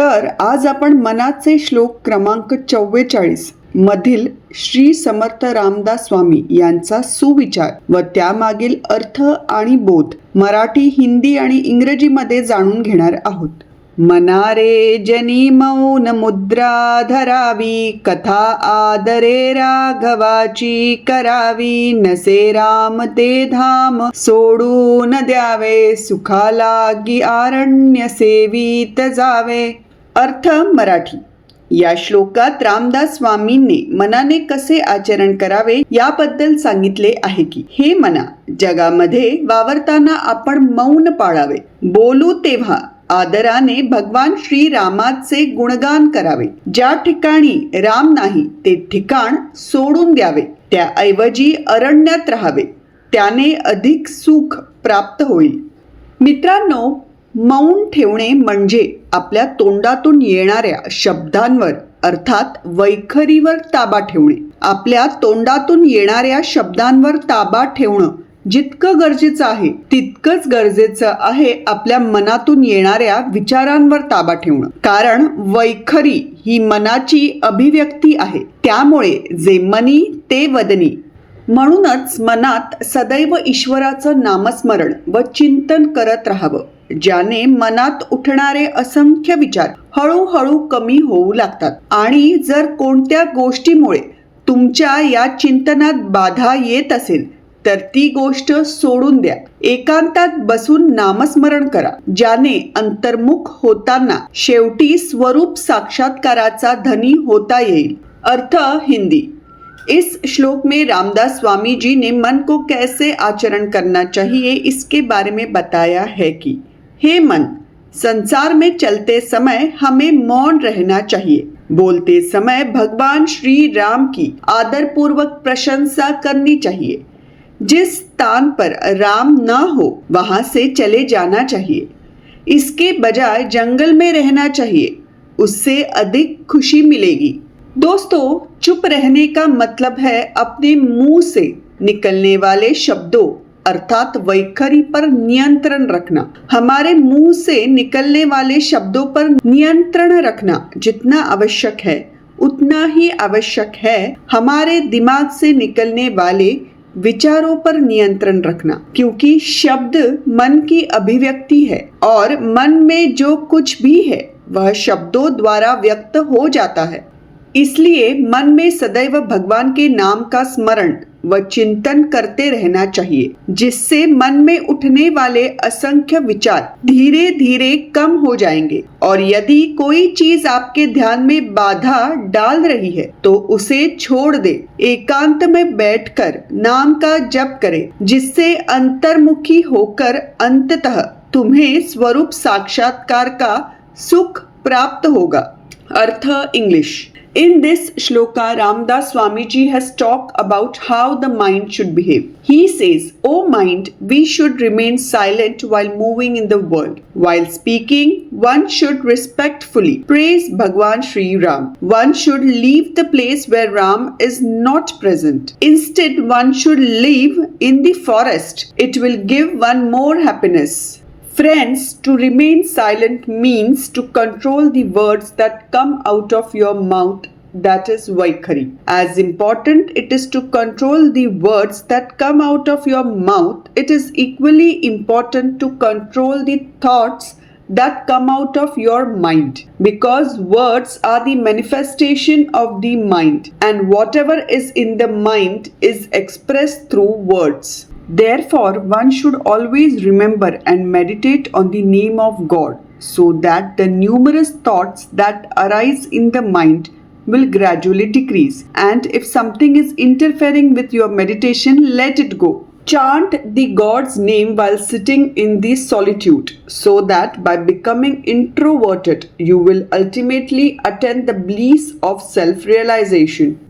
तर आज आपण मनाचे श्लोक क्रमांक चव्वेचाळीस मधील श्री समर्थ रामदास स्वामी यांचा सुविचार व त्यामागील अर्थ आणि बोध मराठी हिंदी आणि इंग्रजीमध्ये जाणून घेणार आहोत. मनारे जनी मौन मुद्रा धरावी कथा आदरे राघवाची करावी नसे राम ते धाम सोडून द्यावे सुखालागी आरण्य सेवीत जावे. अर्थ मराठी. या श्लोकात रामदास स्वामींनी मनाने कसे आचरण करावे याबद्दल सांगितले आहे की हे मना जगामध्ये वावरताना आपण मौन पाळावे. बोलू तेव्हा आदराने भगवान श्री रामाचे गुणगान करावे. ज्या ठिकाणी राम नाही ते ठिकाण सोडून द्यावे. त्याऐवजी अरण्यात राहावे. त्याने अधिक सुख प्राप्त होईल. मित्रांनो मौन ठेवणे म्हणजे आपल्या तोंडातून येणाऱ्या शब्दांवर अर्थात वैखरीवर ताबा ठेवणे. आपल्या तोंडातून येणाऱ्या शब्दांवर ताबा ठेवणं जितकं गरजेचं आहे तितकंच गरजेचं आहे आपल्या मनातून येणाऱ्या विचारांवर ताबा ठेवणं. कारण वैखरी ही मनाची अभिव्यक्ती आहे. त्यामुळे जे मनी ते वदनी म्हणूनच मनात सदैव ईश्वराचं नामस्मरण व चिंतन करत राहावं ज्याने मनात उठणारे असंख्य विचार हळूहळू कमी होऊ लागतात. आणि जर कोणत्या गोष्टीमुळे तुमच्या या चिंतनात बाधा येत असेल तर ती गोष्ट सोडून द्या. एकांतात बसून नामस्मरण करा ज्याने अंतर्मुख होताना शेवटी स्वरूप साक्षात्काराचा धनी होता येईल. अर्थ हिंदी. इस श्लोक में रामदास स्वामी जी ने मन को कैसे आचरण करना चाहिए इसके बारे में बताया है कि, हे मन, संसार में चलते समय हमें मौन रहना चाहिए। बोलते समय भगवान श्री राम की आदर पूर्वक प्रशंसा करनी चाहिए। जिस स्थान पर राम न हो, वहाँ से चले जाना चाहिए। इसके बजाय जंगल में रहना चाहिए। उससे अधिक खुशी मिलेगी। दोस्तों, चुप रहने का मतलब है अपने मुँह से निकलने वाले शब्दों, अर्थात वैखरी पर नियंत्रण रखना। हमारे मुँह से निकलने वाले शब्दों पर नियंत्रण रखना जितना आवश्यक है, उतना ही आवश्यक है हमारे दिमाग से निकलने वाले विचारों पर नियंत्रण रखना। क्योंकि शब्द मन की अभिव्यक्ति है और मन में जो कुछ भी है, वह शब्दों द्वारा व्यक्त हो जाता है। इसलिए मन में सदैव भगवान के नाम का स्मरण व चिंतन करते रहना चाहिए, जिससे मन में उठने वाले असंख्य विचार धीरे धीरे कम हो जाएँगे। और यदि कोई चीज़ आपके ध्यान में बाधा डाल रही है तो उसे छोड़ दे। एकांत में बैठकर नाम का जप करें, जिससे अंतर्मुखी होकर अंततः तुम्हें स्वरूप साक्षात्कार का सुख प्राप्त होगा। अर्थ English. In this shloka, Ramdas Swamiji has talked about how the mind should behave. He says, O mind, we should remain silent while moving in the world. While speaking, one should respectfully praise Bhagwan Sri Ram. One should leave the place where Ram is not present. Instead, one should live in the forest. It will give one more happiness. Friends, to remain silent means to control the words that come out of your mouth. That is Vaikhari. As important it is to control the words that come out of your mouth, it is equally important to control the thoughts that come out of your mind. Because words are the manifestation of the mind, and whatever is in the mind is expressed through words. Therefore, one should always remember and meditate on the name of God so that the numerous thoughts that arise in the mind will gradually decrease. And if something is interfering with your meditation, let it go. Chant the God's name while sitting in the solitude so that by becoming introverted, you will ultimately attain the bliss of self realization.